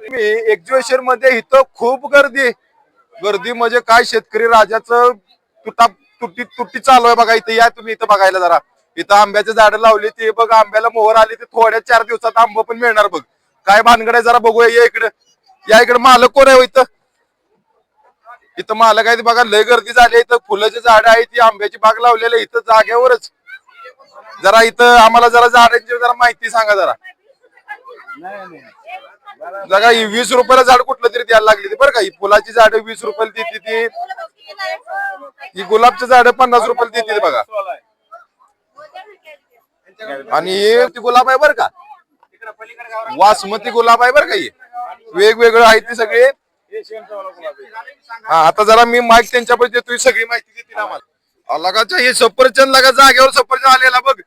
मी एक्झिबिशनमध्ये इथं खूप गर्दी गर्दी म्हणजे काय शेतकरी राजाचं तुटा तुटी तुटी चालू आहे बघा इथं. या तुम्ही इथं बघायला जरा. इथं आंब्याचे झाडं लावली ते बघ आंब्याला मोहर आली ते थोड्या चार दिवसात आंबा पण मिळणार बघ. काय भानगड आहे जरा बघूया या इकडे. या इकडे मालक कोण आहे हो इथं? इथं मालक आहे बघा लय गर्दी झाली इथं फुलाची झाडं आहेत ती आंब्याची बाग लावलेली इथं जाग्यावरच जरा इथं आम्हाला जरा झाडांची जरा माहिती सांगा जरा. जगा ही वीस रुपयाला झाड कुठलं तरी द्यायला लागली बरं का. ही फुलाची झाड वीस रुपयाला देते ती ही गुलाबची झाड पन्नास रुपयाला देते बघा. आणि हे ती गुलाब आहे बरं का. वासमती गुलाब आहे बरं का ही. वेगवेगळं आहे ते सगळे. हा आता जरा मी माईक त्यांच्याकडे देतो सगळी माहिती देतील आम्हाला. लगाच्या हे सफरचंद लगा जागेवर सफरचंद आलेला बघ.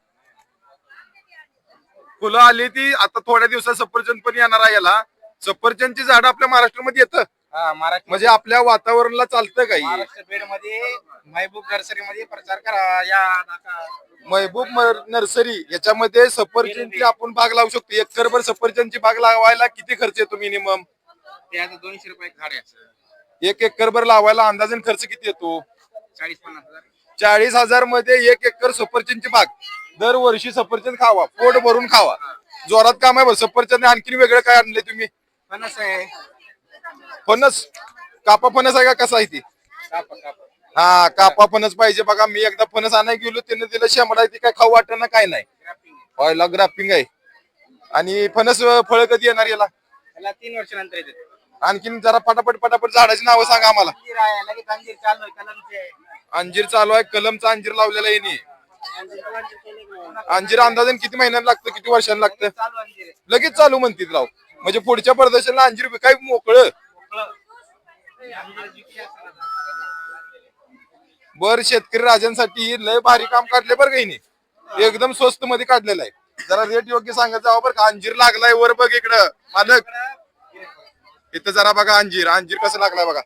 फुलं आली ती आता थोड्या दिवसात सफरचंद पण येणार आहे याला. सफरचंदची झाडं आपल्या महाराष्ट्रामध्ये येतं. हा महाराष्ट्र म्हणजे आपल्या वातावरणाला चालतं काही. महाराष्ट्र बीडमध्ये महबूब नर्सरी मध्ये प्रचार करा या नाका. महबूब मर- नर्सरी याच्यामध्ये सफरचंदची आपण बाग लावू शकतो. एकरभर सफरचंदची बाग लावायला किती खर्च येतो मिनिमम दोनशे रुपये झाड याचं एक एकरभर लावायला अंदाजन खर्च किती येतो? चाळीस पन्नास हजार. चाळीस हजारमध्ये एक एकर सफरचंदची बाग. दरवर्षी सफरचंद खावा पोट भरून खावा. जोरात काम आहे बघ सफरचंद आणखीन वेगळं काय आणले तुम्ही? पन्नास आहे. फणस? कापा फणस आहे का? कसा आहे ती? हा कापा फणस पाहिजे बघा. मी एकदा फणस आणायला गेलो त्याने दिलं शेंबडा ती काय खाऊ वाटत ना काय नाही. व्हायला ग्राफ्टिंग आहे. आणि फणस फळ कधी येणार याला? तीन वर्षानंतर येते आणखीन जरा पटापट पटापट झाडाची नावं सांगा आम्हाला. अंजीर चालू आहे कलमचे. अंजीर लावलेला आहे. अंजीर अंदाजन किती महिन्यात लागतं किती वर्षांना लागतं? लगेच चालू म्हणतील राव. म्हणजे पुढच्या प्रदर्शनाला अंजीर काय मोकळं? बर शेतकरी राजांसाठी लय भारी काम काढले बरं काही नाही एकदम स्वस्त मध्ये काढलेलं आहे. जरा रेट योग्य सांगत जावं बरं का. अंजीर लागलाय वर बघ इकडं. मालक. इथं जरा बघा अंजीर. अंजीर कसं लागलाय बघा.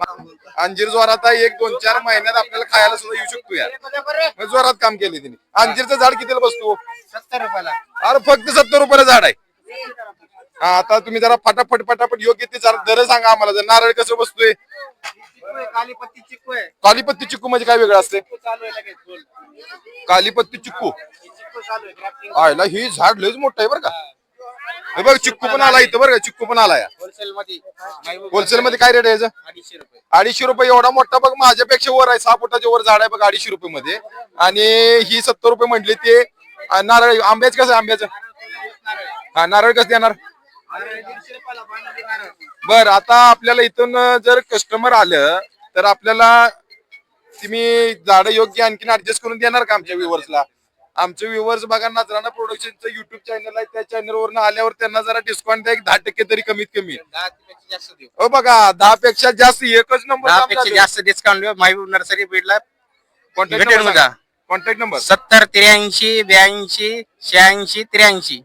अंजीर जोरात आहे एक दोन चार महिन्यात आपल्याला खायला सुद्धा येऊ शकतो यार. जोरात काम केले तिने. अंजीरचं झाड कितीला बसतो? सत्तर रुपयाला. अरे फक्त सत्तर रुपयाला झाड आहे. हा आता तुम्ही जरा फटाफट फटाफट योग्य ते जरा दर सांगा आम्हाला. जर नारळ कसं बसतोय? चिक्कू आहे, काली पत्ती चिक्कू आहे. कालीपत्ती चिक्कू म्हणजे काय वेगळं असते कालीपत्ती चिक्कू आयला ही झाड लयच मोठं आहे बरं का. हे बघ चिक्कू पण आला इथं बरं का चिक्कू पण आला होलसेल मध्ये होलसेल मध्ये काय रेट आहे याचं? अडीचशे रुपये. अडीचशे रुपये एवढा मोठा बघ माझ्यापेक्षा वर आहे सहा फुटाच्या वर झाड आहे बघ अडीचशे रुपये मध्ये आणि ही सत्तर रुपये म्हटली ते नारळ आंब्याच कसं आहे आंब्याचं? हा नारळ कसं देणार? बर आता आपल्याला इथून जर कस्टमर आलं तर आपल्याला तुम्ही झाडं योग्य आणखीन ऍडजस्ट करून देणार का आमच्या व्ह्युअर्सला आमचे व्ह्युअर्स बघा नजराना प्रोडक्शनचं युट्यूब चॅनल आहे. त्या चॅनलवरून आल्यावर त्यांना जरा डिस्काउंट द्या एक दहा टक्के तरी कमीत कमी. हो बघा दहा पेक्षा जास्त एकच नंबर जास्त डिस्काउंट महबूब नर्सरी बीडला कॉन्टॅक्ट नंबर बघा. कॉन्टॅक्ट नंबर सत्तर त्र्याऐंशी ब्याऐंशी शहाऐंशी त्र्याऐंशी.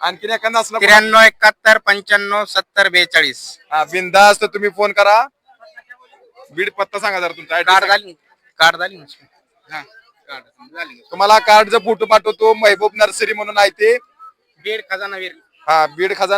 आणखीन एखादा असला त्र्याण्णव एकाहत्तर पंच्याण्णव सत्तर बेचाळीस. हा बिंदास्त तुम्ही फोन करा. बीड पत्ता सांगा जरा तुमचा. कार्ड. झाली. कार्ड झाली? हा. कार्ड झाली तुम्हाला कार्डचा फोटो पाठवतो महबूब नर्सरी म्हणून आहे ते. बीड खजानावीर हा बीड खजाना